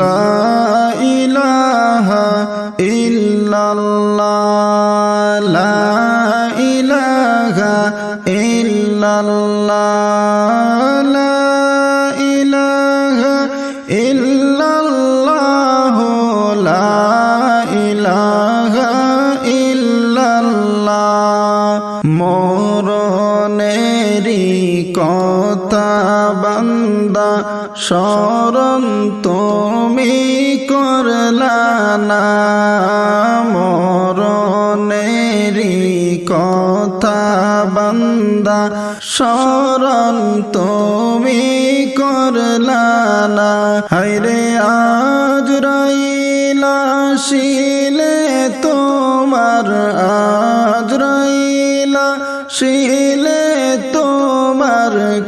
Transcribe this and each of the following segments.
লা ইলাহা ইল্লাল্লাহ লা ইলাহা ইল্লাল্লাহ লা ইলাহা ইল্লাল্লাহ লা ইলাহা ইল্লাল্লাহ। মরণেরি কথা শরণ তুমি করলা না মরণেরি কথা বান্দা। শরণ তুমি করলা না। হাইরে আজ রাইলা শিলে তোমার, আজ রাইলা শিলে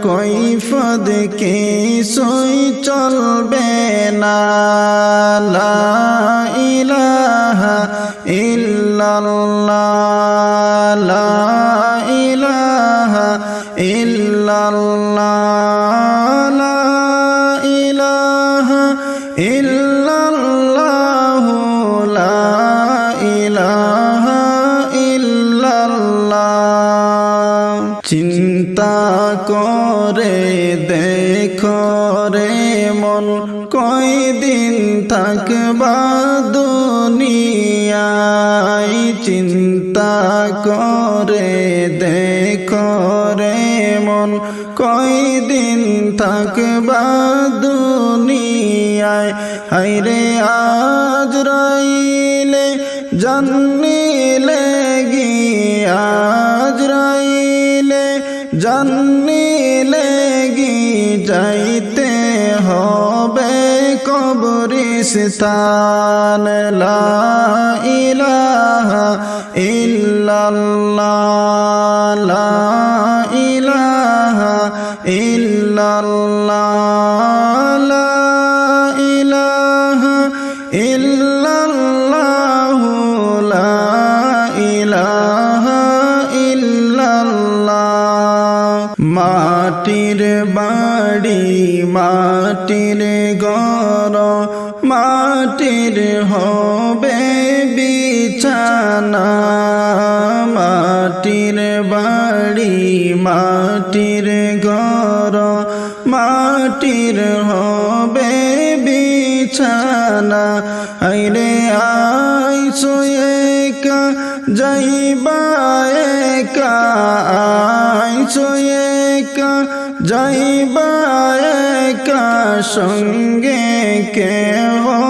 কৈফদ কে সই চলবে না। লা ইলাহা ইল্লাল্লাহ লা ইলাহা ইল্লাল্লাহ। দেখো রে মন, কয়দিন থাকবা দুনিয়ায়? চিন্তা করে দেখো রে মন, কয়দিন থাকবা দুনিয়ায়? হাইরে আজ রাইলে, জানিলে গিয়াজ রাইলে, জানিলে কবরিস্তান লা ইলাহা ইল্লাল্লাহ, লা ইলাহা ইল্লাল্লাহ, লা ইলাহা ইল্লাল্লাহ, লা ইলাহা ইল্লাল্লাহ। মাটির বাড়ি, মাটির মাটির হবে বিছানা, মাটির বাড়ি, মাটির ঘর, মাটির হবে বিছানা। আইরে আই সোয়েকা যাইবা একা আই সোয়েকা যাইবা একা, সঙ্গে কেহ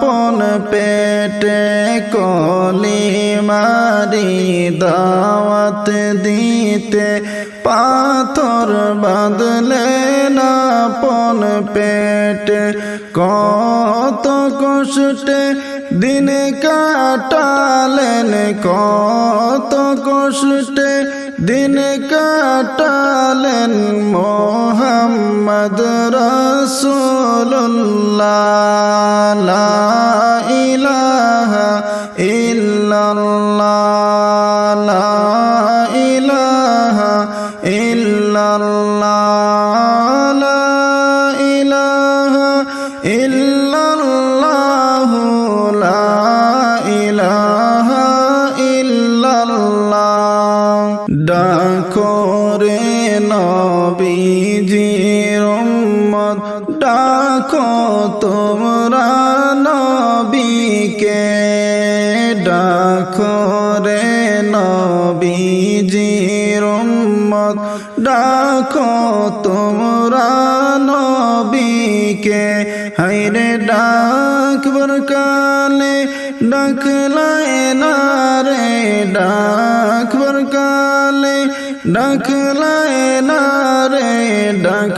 আপন পেটে কলি মারি দাওয়াত দিতে, পাথর বাঁধলেন আপন পেটে। কত কষ্টে দিন কাটালেন, কত কষ্টে দিন কাটালেন মোহাম্মদ রসুল্লাহ লা ইলাহা ইল্লাল্লাহ, লা ইলাহা ইল্লাল্লাহ, লা ইলাহা ইল্লাল্লাহ, লা ইলাহা ইল্লাল্লাহ। ডাকো রে নবীজির উম্মত, ডাকো নবীকে ডাকো রে নবীজির উম্মত। ডাকো তোমরা নবীকে। হাইরে ডাকবার কালে ডাকলায় না রে ডাকবার কালে ডাকলায় না রে ডাকবার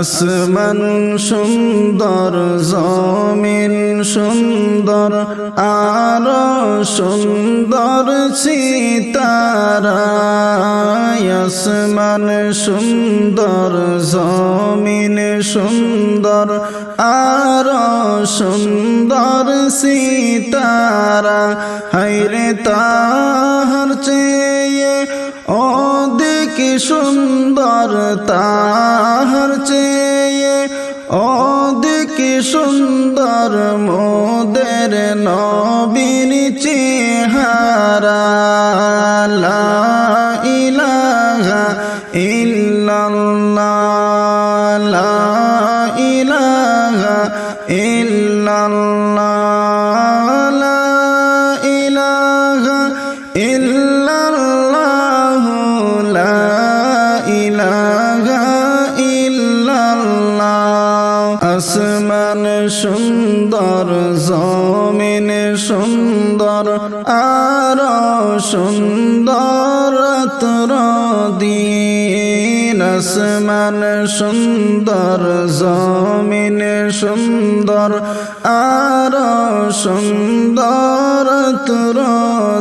আসমান সুন্দর, জমিন সুন্দর আর সুন্দর সিতারা সুন্দর, জমিন সুন্দর আর সুন্দর, সিতারা। হাইরে তাহার চেয়ে অধিক সুন্দর তাহার চেয়ে অধিক সুন্দর মোদের নবীন চেহারা। ইলাহা ইল্লাল্লাহ। আসমান সুন্দর, জমিন সুন্দর, আর সুন্দর তোর দিন। আসমান সুন্দর, জমিন সুন্দর, আর সুন্দর তোর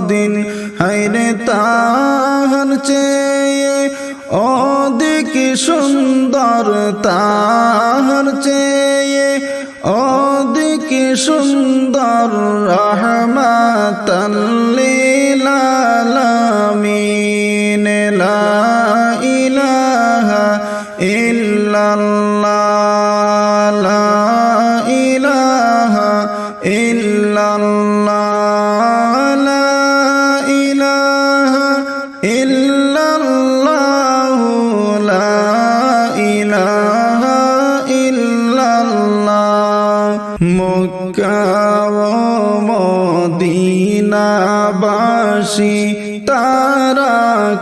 দিন। হাইরে তাহার চেয়ে অধিক সুন্দর তাহার সুন্দর রহমাতাল্লিলালামিন লা ইলাহা ইল্লাল্লাহ। মদিনাবাসী, তারা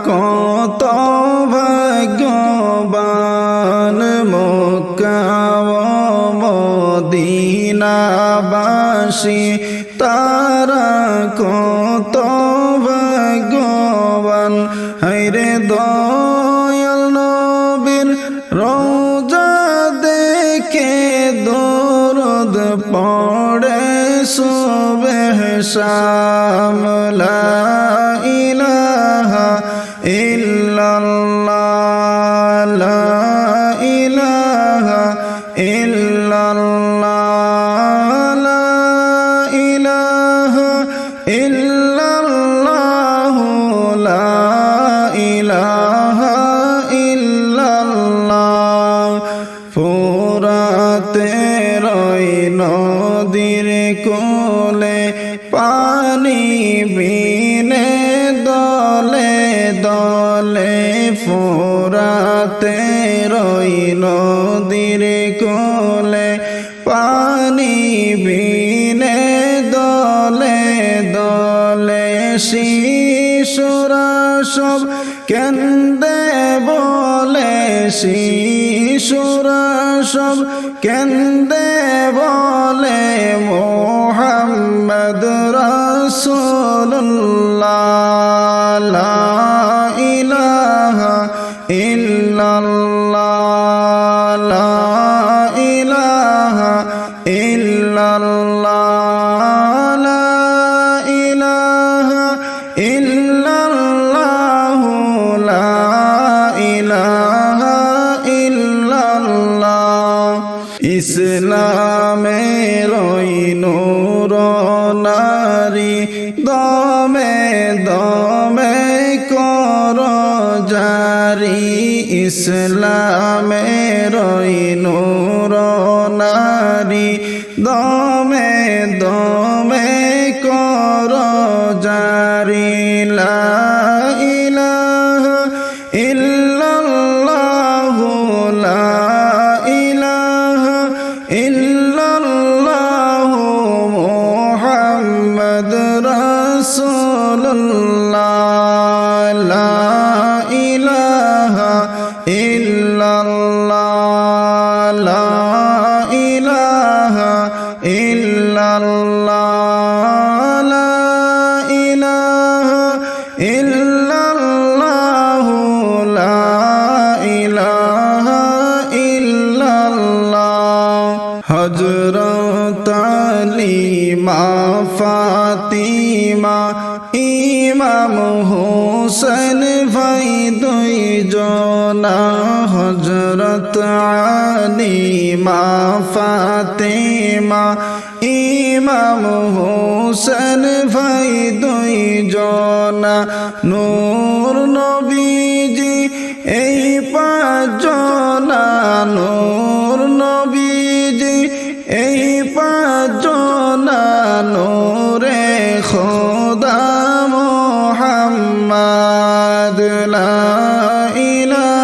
কত ভাগ্যবান। মক্কা ও মদিনাবাসী, তারা কত ভাগ্যবান। হাইরে দয়াল নবীর রোজা দেখে দরদ পড়ে সুবেহ লা ইলাহা ইল্লাল্লাহ ইলাহা লা ইলাহা ইল্লাল্লাহ। দলে ফুরাতে রই নদীর কোলে, পানি বিনে দলে দলে শিশুরা সব কেন্দে বলে, শিশুরা সব কেন্দে বলে, মোহাম্মদ রসুল্লাহ ইসলামের নূর নারী দমে দমে কর জারি। ইল্লাল্লাহু লা ইলাহা ইল্লাল্লাহু মুহাম্মদ রাসূলুল্লাহ। ফাতিমা, ইমাম হোসেন ভাই দুই জনা হজরত আলী মা ফাতিমা, ইমাম হোসেন ভাই দুই জনা নূর নবীজি إلى